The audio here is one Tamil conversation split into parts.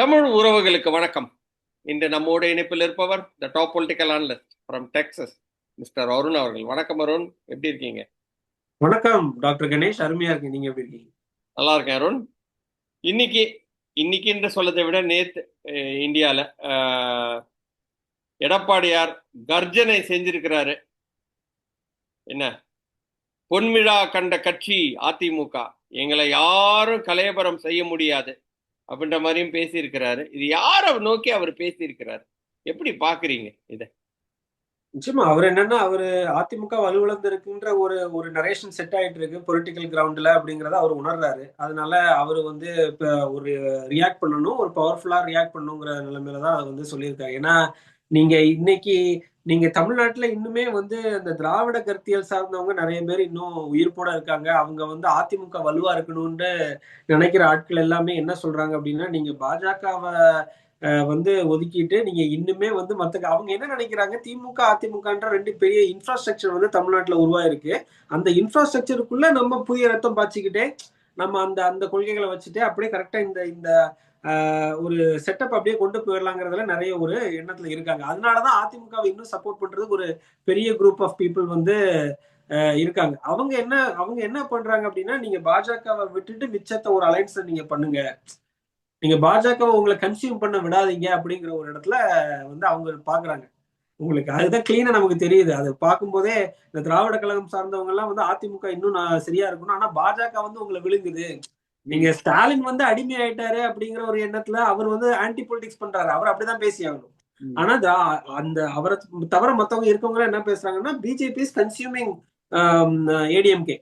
தமிழ் உறவுகளுக்கு வணக்கம். இன்று நம்மோடு இணைப்பில் இருப்பவர் the top political analyst from Texas mister Arun அவர்கள். வணக்கம் அருண் எப்படி இருக்கீங்க? வணக்கம் டாக்டர் கணேஷ். அருமையா இருக்கு நீங்க எப்படி இருக்கீங்க? நல்லா இருக்கேன் அருண். இன்னைக்கு இன்னைக்குன்ற சொல்லதை விட நேத்து அஹ், எடப்பாடியார் கர்ஜனை செஞ்சிருக்கிறாரு. என்ன? பொன்விழா கண்ட கட்சி அதிமுக. எங்களை யாரும் கலையபரம் செய்ய முடியாது. அப்படின்ற மாதிரியும் பேசியிருக்கிறாரு. இது யாரை நோக்கி அவர் பேசியிருக்கிறாரு? எப்படி பாக்குறீங்க இதை? நிச்சயமா அவர் என்னன்னா அவரு அதிமுக வலுவிழந்து இருக்குன்ற ஒரு ஒரு நரேஷன் செட் ஆயிட்டு இருக்கு பொலிட்டிக்கல் கிரவுண்ட்ல அப்படிங்கறத அவர் உணர்றாரு. அதனால அவர் வந்து இப்ப ஒரு ரியாக்ட் பண்ணணும் ஒரு பவர்ஃபுல்லா ரியாக்ட் பண்ணுங்கிற நிலைமையில தான் வந்து சொல்லியிருக்காரு. ஏன்னா நீங்க இன்னைக்கு நீங்க தமிழ்நாட்டுல இன்னுமே வந்து இந்த திராவிட கருத்தியல் சார்ந்தவங்க நிறைய பேர் இன்னும் உயிர்ப்போட இருக்காங்க. அவங்க வந்து அதிமுக வலுவா இருக்கணும்னு நினைக்கிற ஆட்கள் எல்லாமே என்ன சொல்றாங்க அப்படின்னா நீங்க பாஜகவை வந்து ஒதுக்கிட்டு நீங்க இன்னுமே வந்து மத்த அவங்க என்ன நினைக்கிறாங்க? திமுக அதிமுகன்ற ரெண்டு பெரிய இன்ஃப்ராஸ்ட்ரக்சர் வந்து தமிழ்நாட்டுல உருவாயிருக்கு. அந்த இன்ஃப்ராஸ்ட்ரக்சருக்குள்ள நம்ம புதிய ரத்தம் பாய்ச்சிக்கிட்டே நம்ம அந்த அந்த கொள்கைகளை வச்சுட்டு அப்படியே கரெக்டா இந்த இந்த ஒரு செட்டப் அப்படியே கொண்டு போயிடலாங்கிறதுல நிறைய ஒரு எண்ணத்துல இருக்காங்க. அதனாலதான் அதிமுகவை இன்னும் சப்போர்ட் பண்றதுக்கு ஒரு பெரிய குரூப் ஆஃப் பீப்புள் வந்து இருக்காங்க. அவங்க என்ன அவங்க என்ன பண்றாங்க அப்படின்னா நீங்க பாஜகவை விட்டுட்டு மிச்சத்தை ஒரு அலைன்ஸ் நீங்க பண்ணுங்க. நீங்க பாஜகவை உங்களை கன்சியூம் பண்ண விடாதீங்க அப்படிங்கிற ஒரு இடத்துல வந்து அவங்க பாக்குறாங்க. உங்களுக்கு அதுதான் கிளீனா நமக்கு தெரியுது. அது பார்க்கும்போதே இந்த திராவிட கழகம் சார்ந்தவங்க எல்லாம் வந்து அதிமுக இன்னும் நான் சரியா இருக்கணும். ஆனா பாஜக வந்து உங்களை விழுங்குது. நீங்க ஸ்டாலின் வந்து அடிமை ஆயிட்டாரு அப்படிங்கிற ஒரு எண்ணத்துல அவர் வந்து ஆன்டி பொலிட்டிக்ஸ் பண்றாரு. அவர் அப்படிதான் பேசி ஆகணும். ஆனா அந்த அவரை தவிர மத்தவங்க இருக்கவங்க என்ன பேசுறாங்கன்னா பிஜேபி இஸ் கன்சியூமிங் ஏடிஎம்கே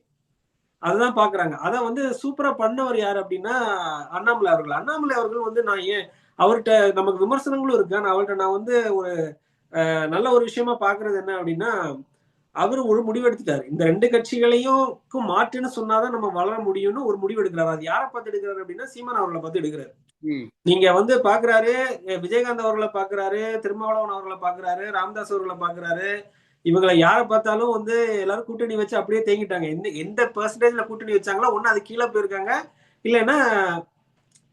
அதுதான் பாக்குறாங்க. அத வந்து சூப்பரா பண்ணவர் யார் அப்படின்னா அண்ணாமலை அவர்கள். அண்ணாமலை அவர்கள் வந்து நான் ஏன் அவர்கிட்ட நமக்கு விமர்சனங்களும் இருக்கு. ஆனா அவர்கிட்ட நான் வந்து ஒரு நல்ல ஒரு விஷயமா பாக்குறது என்ன அப்படின்னா அவர் ஒரு முடிவு எடுத்துட்டாரு இந்த ரெண்டு கட்சிகளையும் மாற்றுன்னு சொன்னாதான் நம்ம வளர முடியும்னு ஒரு முடிவு எடுக்கிறாரு அது யாரை பார்த்து எடுக்கிறாரு அப்படின்னா சீமான் அவர்களை பார்த்து எடுக்கிறாரு. நீங்க வந்து பாக்குறாரு விஜயகாந்த் அவர்களை பாக்குறாரு திருமாவளவன் அவர்களை பாக்குறாரு ராமதாஸ் அவர்களை பாக்குறாரு. இவங்களை யாரை பார்த்தாலும் வந்து எல்லாரும் கூட்டணி வச்சு அப்படியே தேங்கிட்டாங்க. எந்த எந்த பெர்சன்டேஜ்ல கூட்டணி வச்சாங்களோ ஒண்ணு அது கீழே போயிருக்காங்க. இல்லைன்னா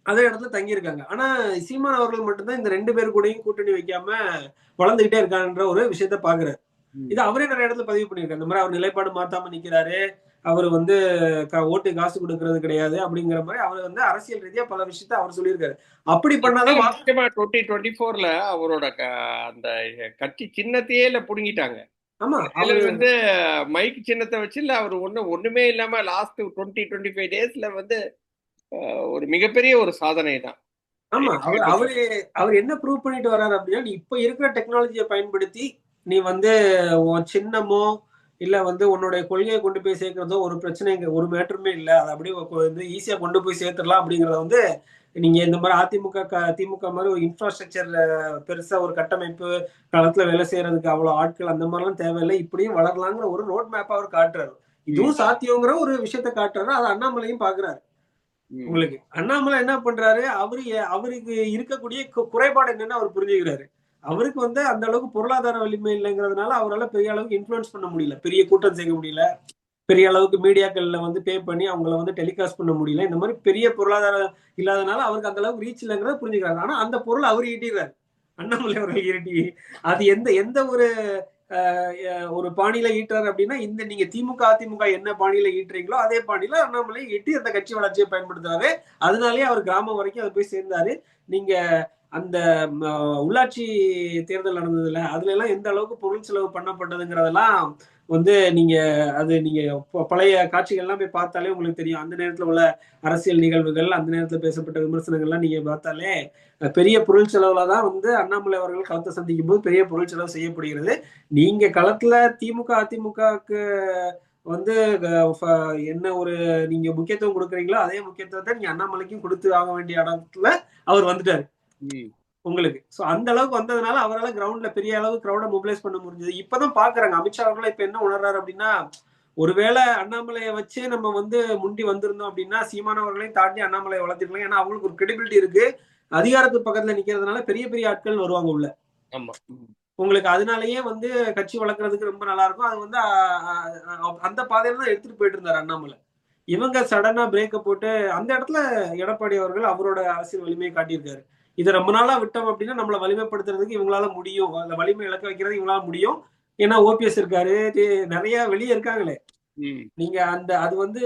அதே இடத்துல தங்கியிருக்காங்க. ஆனா சீமான் அவர்கள் மட்டும்தான் இந்த ரெண்டு பேர் கூடயும் கூட்டணி வைக்காம வளர்ந்துகிட்டே இருக்கான்ற ஒரு விஷயத்த பாக்குறாரு. இது அவரே நிறைய இடத்துல பதிவு பண்ணியிருக்காரு. இந்த மாதிரி அவர் நிலைப்பாடு மாத்தாம நிக்கிறாரு. அவர் வந்து ஓட்டு காசு கொடுக்கறது கிடையாது அப்படிங்கிற மாதிரி அவர் வந்து அரசியல் ரீதியா பல விஷயத்த அவர் சொல்லியிருக்காரு. அப்படி பண்ணாதான் டுவெண்ட்டி டுவெண்ட்டி ஃபோர்ல அவரோட க- அந்த கட்சி சின்னத்தையே இல்ல புடுங்கிட்டாங்க. ஆமா அதுல அவர் வந்து மைக் சின்னத்தை வச்சு இல்ல அவர் ஒண்ணு ஒண்ணுமே இல்லாம லாஸ்ட் டுவெண்ட்டி டுவெண்ட்டி ஃபைவ் டேஸ்ல வந்து ஒரு மிகப்பெரிய ஒரு சாதனை தான் ஆமா அவர் அவரு அவர் என்ன ப்ரூவ் பண்ணிட்டு வர்றாரு அப்படின்னா இப்ப இருக்கிற டெக்னாலஜியை பயன்படுத்தி நீ வந்து உன் சின்னமோ இல்ல வந்து உன்னுடைய கொள்கையை கொண்டு போய் சேர்க்கறதோ ஒரு பிரச்சனை இங்க ஒரு மேட்டருமே இல்ல. அதை அப்படியே வந்து ஈஸியா கொண்டு போய் சேர்த்துடலாம் அப்படிங்கறத வந்து நீங்க இந்த மாதிரி அதிமுக க- திமுக மாதிரி ஒரு இன்ஃப்ராஸ்ட்ரக்சர் பெருசா ஒரு கட்டமைப்பு களத்துல வேலை செய்யறதுக்கு அவ்வளவு ஆட்கள் அந்த மாதிரிலாம் தேவையில்லை. இப்படியும் வளரலாங்கிற ஒரு ரோட் மேப் அவர் காட்டுறாரு. இதுவும் சாத்தியங்கிற ஒரு விஷயத்த காட்டுறாரு. அதை அண்ணாமலையும் பாக்குறாரு. உங்களுக்கு அண்ணாமலை என்ன பண்றாரு? அவரு அவருக்கு இருக்கக்கூடிய குறைபாடு என்னன்னு அவர் புரிஞ்சுக்கிறாரு. அவருக்கு வந்து அந்த அளவுக்கு பொருளாதார வலிமை இல்லைங்கிறதுனால அவரால் பெரிய அளவுக்கு இன்ஃப்ளூயன்ஸ் பண்ண முடியல. பெரிய கூட்டம் செய்ய முடியல. பெரிய அளவுக்கு மீடியாக்கள்ல வந்து பே பண்ணி அவங்கள வந்து டெலிகாஸ்ட் பண்ண முடியல. இந்த மாதிரி பெரிய பொருளாதாரம் இல்லாதனால அவருக்கு அந்த அளவுக்கு ரீச் இல்லைங்கிறத புரிஞ்சுக்கிறாரு. ஆனா அந்த பொருள் அவர் ஈட்டிடுறாரு. அண்ணாமலை அவர்கள் ஈட்டி அது எந்த எந்த ஒரு ஒரு பாணியில ஈட்டுறாரு அப்படின்னா இந்த நீங்க திமுக அதிமுக என்ன பாணியில ஈட்டுறீங்களோ அதே பாணியில அண்ணாமலை ஈட்டி அந்த கட்சி வளர்ச்சியை பயன்படுத்துறாரு. அதனாலேயே அவர் கிராமம் வரைக்கும் அதை போய் சேர்ந்தாரு. நீங்க அந்த உள்ளாட்சி தேர்தல் நடந்ததுல அதுல எல்லாம் எந்த அளவுக்கு பொருள் செலவு பண்ணப்பட்டதுங்கிறதெல்லாம் வந்து நீங்க அது நீங்க பழைய காட்சிகள்லாம் போய் பார்த்தாலே உங்களுக்கு தெரியும். அந்த நேரத்துல உள்ள அரசியல் நிகழ்வுகள் அந்த நேரத்துல பேசப்பட்ட விமர்சனங்கள்லாம் நீங்க பார்த்தாலே பெரிய பொருள் செலவுல தான் வந்து அண்ணாமலை அவர்கள் களத்தை சந்திக்கும் போது பெரிய பொருள் செலவு செய்யப்படுகிறது. நீங்க களத்துல திமுக அதிமுகவுக்கு வந்து என்ன ஒரு நீங்க முக்கியத்துவம் கொடுக்குறீங்களோ அதே முக்கியத்துவத்தை நீங்க அண்ணாமலைக்கும் கொடுத்து ஆக வேண்டிய இடத்துல அவர் வந்துட்டாரு. உங்களுக்கு. சோ அந்த அளவுக்கு வந்ததுனால அவரால் கிரவுண்ட்ல பெரிய அளவு கிரௌட மொபிலைஸ் பண்ண முடிஞ்சது. இப்பதான் பாக்குறாங்க. அமித்ஷா அவர்கள் இப்ப என்ன உணர்றாரு அப்படின்னா ஒருவேளை அண்ணாமலையை வச்சே நம்ம வந்து முண்டி வந்திருந்தோம் அப்படின்னா சீமான் அவர்களையும் தாண்டி அண்ணாமலையை வளர்த்திருக்கலாம். ஏன்னா அவங்களுக்கு ஒரு கிரெடிபிலிட்டி இருக்கு. அதிகாரத்து பக்கத்துல நிக்கிறதுனால பெரிய பெரிய ஆட்கள் வருவாங்க உள்ள. ஆமா. உங்களுக்கு அதனாலயே வந்து கட்சி வளர்க்கறதுக்கு ரொம்ப நல்லா இருக்கும். அது வந்து அந்த பாதையில தான் எடுத்துட்டு போயிட்டு இருந்தாரு அண்ணாமலை. இவங்க சடனா பிரேக்க போட்டு அந்த இடத்துல எடப்பாடி அவர்கள் அவரோட அரசியல் வலிமையை காட்டியிருக்காரு. இதை ரொம்ப நாளா விட்டோம் அப்படின்னா நம்மளை வலிமைப்படுத்துறதுக்கு இவங்களால முடியும். அந்த வலிமை இழக்க வைக்கிறது இவங்களால முடியும். ஏன்னா ஓபிஎஸ் இருக்காரு. நிறைய வெளியே இருக்காங்களே. நீங்க அந்த அது வந்து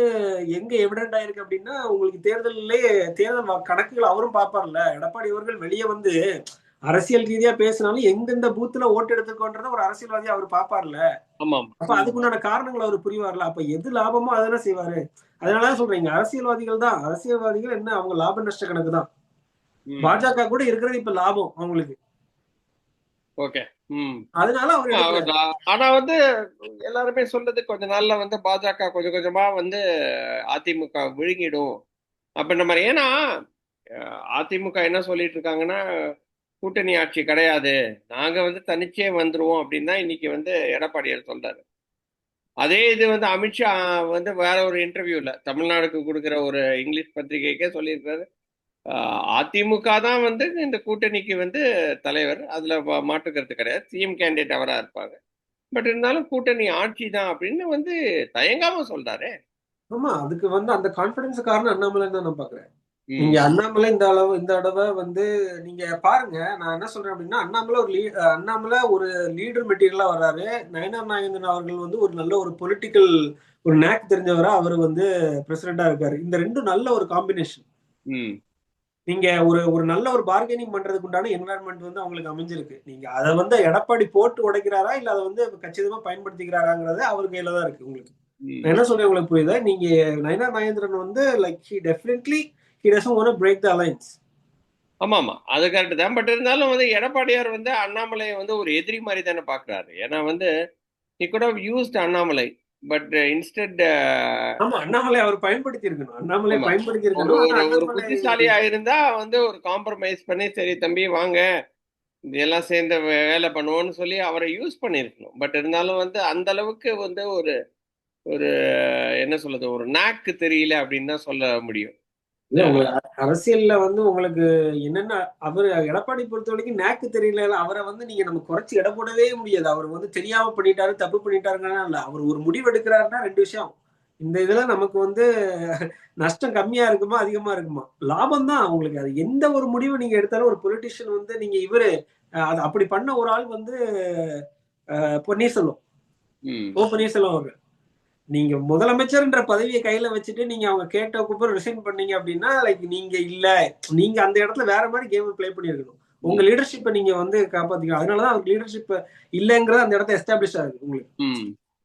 எங்க எவிடென்ட் ஆயிருக்கு அப்படின்னா உங்களுக்கு தேர்தலிலே தேர்தல் கணக்குகள் அவரும் பார்ப்பார்ல. எடப்பாடி அவர்கள் வெளியே வந்து அரசியல் ரீதியா பேசினாலும் எந்தெந்த பூத்துல ஓட்டு எடுத்துக்கோன்றத ஒரு அரசியல்வாதி அவர் பார்ப்பார்ல. ஆமாம். அப்ப அதுக்குண்டான காரணங்கள் அவர் புரிவார்ல அப்ப எது லாபமோ அதெல்லாம் செய்வாரு. அதனாலதான் சொல்றீங்க அரசியல்வாதிகள் தான். அரசியல்வாதிகள் என்ன? அவங்க லாப நஷ்ட கணக்கு தான். பாஜக கூட இருக்கிறது இப்ப லாபம் அவங்களுக்கு. ஓகே. அதனால. ஆனா வந்து எல்லாருமே சொல்றது கொஞ்ச நாள்ல வந்து பாஜக கொஞ்சம் கொஞ்சமா வந்து அதிமுக விழுங்கிடும். அப்படின்ற மாதிரி ஏன்னா அதிமுக என்ன சொல்லிட்டு இருக்காங்கன்னா கூட்டணி ஆட்சி கிடையாது. நாங்க வந்து தனிச்சே வந்துருவோம் அப்படின்னு தான் இன்னைக்கு வந்து எடப்பாடியார் சொல்றாரு. அதே இது வந்து அமித்ஷா வந்து வேற ஒரு இன்டர்வியூல தமிழ்நாடுக்கு கொடுக்குற ஒரு இங்கிலீஷ் பத்திரிகைக்கே சொல்லியிருக்காரு. அதிமுக தான் வந்து இந்த கூட்டணிக்கு வந்து தலைவர். அதுல வ- மாற்று கருத்து கிடையாது. சிஎம் கேண்டிடேட் அவரா இருப்பாங்க. பட் இருந்தாலும் கூட்டணி ஆட்சி தான் அப்படின்னு வந்து தயங்காம சொல்றாரு. ஆமா அதுக்கு வந்து அந்த கான்பிடன்ஸ் காரணம் அண்ணாமலை தான் நான் பாக்குறேன். நீங்க அண்ணாமலை இந்த அளவு இந்த தடவை வந்து நீங்க பாருங்க. நான் என்ன சொல்றேன் அப்படின்னா அண்ணாமலை ஒரு லீ அண்ணாமலை ஒரு லீடர் மெட்டீரியலா வர்றாரு. நயனார் நாகேந்திரன் அவர்கள் வந்து ஒரு நல்ல ஒரு பொலிட்டிக்கல் ஒரு நேக் தெரிஞ்சவரா அவர் வந்து பிரசிடண்டா இருக்காரு. இந்த ரெண்டும் நல்ல ஒரு காம்பினேஷன் நீங்க ஒரு ஒரு நல்ல ஒரு பார்கெனிங் பண்றதுக்கு உண்டான என்வரான்மெண்ட் வந்து அவங்களுக்கு அமைஞ்சிருக்கு. நீங்க அதை வந்து எடப்பாடி போட்டு உடைக்கிறாரா? இல்ல அதை வந்து கச்சிதமா பயன்படுத்திக்கிறாராங்கிறது அவர் கையில தான் இருக்கு உங்களுக்கு. என்ன சொல்றேன் உங்களுக்கு புரியுதா? நீங்க நயனா நாகேந்திரன் வந்து like he definitely he doesn't want break the alliance ஆமா ஆமா அது கரெக்ட் தான். பட் இருந்தாலும் வந்து எடப்பாடியார் வந்து அண்ணாமலையை வந்து ஒரு எதிரி மாதிரி தானே பாக்குறாரு ஏன்னா வந்து he could have used Annamalai. But instead ஆமா அண்ணாமலை அவர் பயன்படுத்தி இருக்கணும் அண்ணாமலை. பயன்படுத்தி ஒரு இருக்கணும் ஒரு புத்திசாலியா இருந்தா வந்து ஒரு காம்ப்ரமைஸ் பண்ணி சரி தம்பி வாங்க. இதெல்லாம் சேர்ந்து வேலை பண்ணுவோம்னு சொல்லி அவரை யூஸ் பண்ணியிருக்கணும். பட் இருந்தாலும் வந்து அந்த அளவுக்கு வந்து ஒரு ஒரு என்ன சொல்றது ஒரு நாக்கு தெரியல அப்படின்னு தான் சொல்ல முடியும். இல்ல, அரசியல்ல வந்து உங்களுக்கு என்னென்ன அவர் எடப்பாடி பொறுத்த வரைக்கும் நேக்கு தெரியல அவரை வந்து நீங்க நம்ம குறைச்சு எடை போடவே முடியாது. அவர் வந்து தெரியாம பண்ணிட்டாரு தப்பு பண்ணிட்டாருங்கன்னா இல்ல. அவர் ஒரு முடிவு எடுக்கிறாருன்னா ரெண்டு விஷயம். இந்த இதுல நமக்கு வந்து நஷ்டம் கம்மியா இருக்குமா அதிகமா இருக்குமா? லாபம் தான் உங்களுக்கு அது எந்த ஒரு முடிவு நீங்க எடுத்தாலும் ஒரு பொலிட்டிஷியன் வந்து நீங்க இவரு அது அப்படி பண்ண ஒரு ஆள் வந்து பன்னீர்செல்வம் ஓ பன்னீர்செல்வம் அவர்கள். நீங்க முதலமைச்சர்ன்ற பதவியை கையில வச்சுட்டு நீங்க அவங்க கேட்ட அப்புறம் ரிசைன் பண்ணீங்க அப்படின்னா லைக் நீங்க இல்ல. நீங்க அந்த இடத்துல வேற மாதிரி கேம் ப்ளே பண்ணிருக்கணும் உங்க லீடர்ஷிப்பை நீங்க வந்து காப்பாத்திக்கலாம் அதனாலதான் அவர் லீடர்ஷிப் இல்லைங்கிறது அந்த இடத்த எஸ்டாப்ளிஷ் ஆகுது உங்களுக்கு.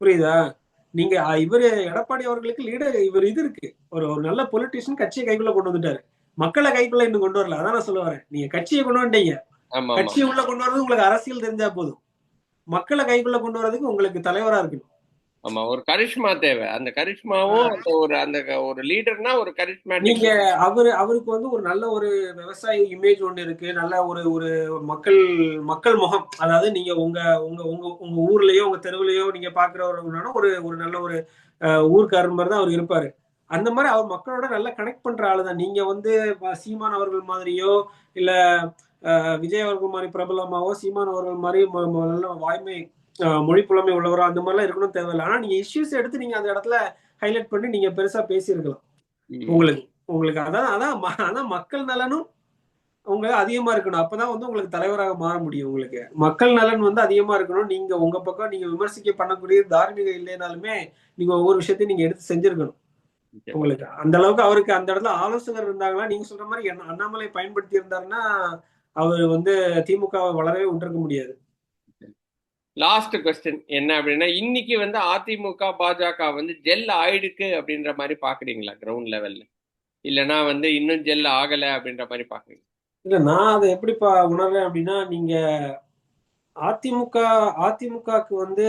புரியுதா? நீங்க இவரு எடப்பாடி அவர்களுக்கு லீடர் இவர் இது இருக்கு. ஒரு ஒரு நல்ல பொலிட்டிஷியன் கட்சியை கைக்குள்ள கொண்டு வந்துட்டாரு. மக்களை கைக்குள்ள இன்னும் கொண்டு வரல. அதான் நான் சொல்ல வரேன். நீங்க கட்சியை கொண்டு வந்துட்டீங்க. ஆமா கட்சியை உள்ள கொண்டு வரது உங்களுக்கு அரசியல் தெரிஞ்சா போதும். மக்களை கைக்குள்ள கொண்டு வரதுக்கு உங்களுக்கு தலைவரா இருக்கணும். ஆமா ஒரு கரிஷ்மா தேவை. அந்த கரிஷ்மாவும் அந்த ஒரு அந்த ஒரு லீடர்னா ஒரு கரிஷ்மாட்டிக் நீங்க அவரு அவருக்கு வந்து ஒரு நல்ல ஒரு விவசாய இமேஜ் ஒண்ணு இருக்கு. நல்ல ஒரு ஒரு மக்கள் மக்கள் முகம். அதாவது நீங்க உங்க உங்க உங்க உங்க ஊர்லயோ உங்க தெருவுலயோ நீங்க பாக்குறவர்களான ஒரு ஒரு நல்ல ஒரு ஊர்க்காரர் மாதிரி தான் அவர் இருப்பாரு. அந்த மாதிரி அவர் மக்களோட நல்லா கனெக்ட் பண்ற ஆளு தான் நீங்க வந்து சீமான் அவர்கள் மாதிரியோ இல்ல விஜய் அவர்கள் மாதிரி பிரபலமாவோ சீமான் அவர்கள் மாதிரி நல்ல வாய்மை மொழி புலமை உள்ளவரோ அந்த மாதிரிலாம் இருக்கணும் தேவையில்லை. ஆனா நீங்க இஷ்யூஸ் எடுத்து நீங்க அந்த இடத்துல ஹைலைட் பண்ணி நீங்க பெருசா பேசியிருக்கலாம். உங்களுக்கு உங்களுக்கு அதான் அதான் அதான் மக்கள் நலனும் உங்க அதிகமா இருக்கணும். அப்பதான் வந்து உங்களுக்கு தலைவராக மாற முடியும் உங்களுக்கு. மக்கள் நலன் வந்து அதிகமா இருக்கணும். நீங்க உங்க பக்கம் நீங்க விமர்சிக்க பண்ணக்கூடிய தார்மீக இல்லைனாலுமே நீங்க ஒவ்வொரு விஷயத்தையும் நீங்க எடுத்து செஞ்சிருக்கணும். உங்களுக்கு. அந்த அளவுக்கு அவருக்கு அந்த இடத்துல ஆலோசகர் இருந்தாங்களா நீங்க சொல்ற மாதிரி அண்ணா- அண்ணாமலை பயன்படுத்தி இருந்தாருன்னா அவர் வந்து திமுகவை வளரவே விட்டுருக்க முடியாது. லாஸ்ட் கொஸ்டின் என்ன அப்படின்னா இன்னைக்கு வந்து அதிமுக பாஜக வந்து ஜெல் ஆயிடுக்கு அப்படின்ற மாதிரி பாக்குறீங்களா கிரவுண்ட் லெவல்ல இல்லைன்னா வந்து இன்னும் ஜெல் ஆகல அப்படின்ற மாதிரி பாக்குறீங்க இல்ல நான் அதை எப்படிப்பா உணர்றேன் அப்படின்னா நீங்க அதிமுக அதிமுகக்கு வந்து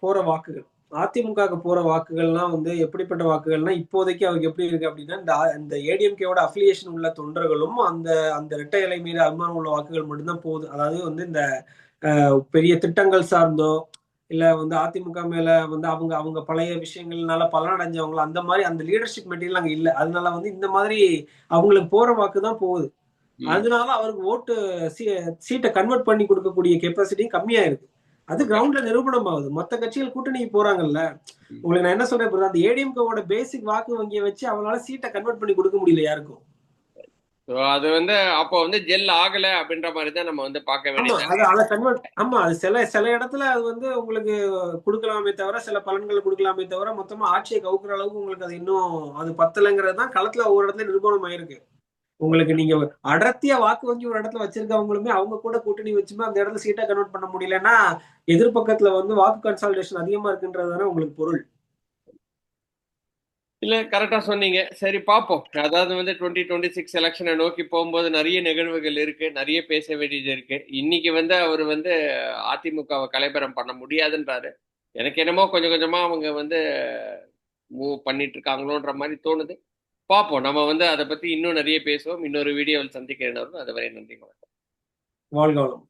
போற வாக்குகள். அதிமுகக்கு போற வாக்குகள்லாம் வந்து எப்படிப்பட்ட வாக்குகள்னா இப்போதைக்கு அவருக்கு எப்படி இருக்கு அப்படின்னா இந்த இந்த ஏடிஎம்கேவோட அஃபிலியேஷன் உள்ள தொண்டர்களும் அந்த அந்த இரட்டை இலை மீது அபிமானம் உள்ள வாக்குகள் மட்டும்தான் போகுது. அதாவது வந்து இந்த ஆஹ், பெரிய திட்டங்கள் சார்ந்தோ இல்ல வந்து அதிமுக மேல வந்து அவங்க அவங்க பழைய விஷயங்கள்னால பலனடைஞ்சவங்களோ அந்த மாதிரி அந்த லீடர்ஷிப் மெட்டீரியல் அங்க இல்ல. அதனால வந்து இந்த மாதிரி அவங்களுக்கு போற வாக்கு தான் போகுது. அதனால அவருக்கு ஓட்டு சீட்டை கன்வெர்ட் பண்ணி கொடுக்கக்கூடிய கெப்பாசிட்டியும் கம்மியா இருக்கு அது கிரவுண்ட்ல நிரூபணம் ஆகுது மத்த கட்சிகள் கூட்டணிக்கு போறாங்கல்ல. உங்களுக்கு நான் என்ன சொல்றேன் அந்த ஏடிஎம்கோட பேசிக் வாக்கு வங்கியை வச்சு அவங்களால சீட்டை கன்வெர்ட் பண்ணி கொடுக்க முடியல யாருக்கும். அது வந்து அப்போ வந்து ஜெல் ஆகல அப்படின்ற மாதிரி தான் நம்ம வந்து பார்க்க வேண்டியது. ஆமா அது சில சில இடத்துல அது வந்து உங்களுக்கு கொடுக்கலாமே தவிர சில பலன்கள் கொடுக்கலாமே தவிர மொத்தமா ஆட்சியை கவுக்குற அளவுக்கு உங்களுக்கு அது இன்னும் அது பத்தலைங்கிறது தான் களத்துல ஒவ்வொரு இடத்துல நிரூபணம் ஆயிருக்கு உங்களுக்கு நீங்க அடர்த்தியா வாக்கு வங்கி ஒரு இடத்துல வச்சிருக்கவங்களுமே அவங்க கூட கூட்டணி வச்சுமே அந்த இடத்துல சீட்டா கன்வெர்ட் பண்ண முடியலன்னா எதிர்பக்கத்துல வந்து வாக்கு கன்சால்டேஷன் அதிகமா இருக்குன்றதுதானே உங்களுக்கு பொருள். இல்ல கரெக்டா சொன்னீங்க. சரி பார்ப்போம் அதாவது வந்து டுவெண்ட்டி டுவெண்ட்டி சிக்ஸ் எலெக்ஷனை நோக்கி போகும்போது நிறைய நிகழ்வுகள் இருக்கு. நிறைய பேச வேண்டியது இருக்கு. இன்னைக்கு வந்து அவர் வந்து அதிமுகவை கலைபரம் பண்ண முடியாதுன்றாரு. எனக்கு என்னமோ கொஞ்சம் கொஞ்சமா அவங்க வந்து மூவ் பண்ணிட்டு இருக்காங்களோன்ற மாதிரி தோணுது. பார்ப்போம் நம்ம வந்து அதை பத்தி இன்னும் நிறைய பேசுவோம். இன்னொரு வீடியோவில் சந்திக்கிறேன் அதுவரை நன்றி வணக்கம். வாழ்க வளம்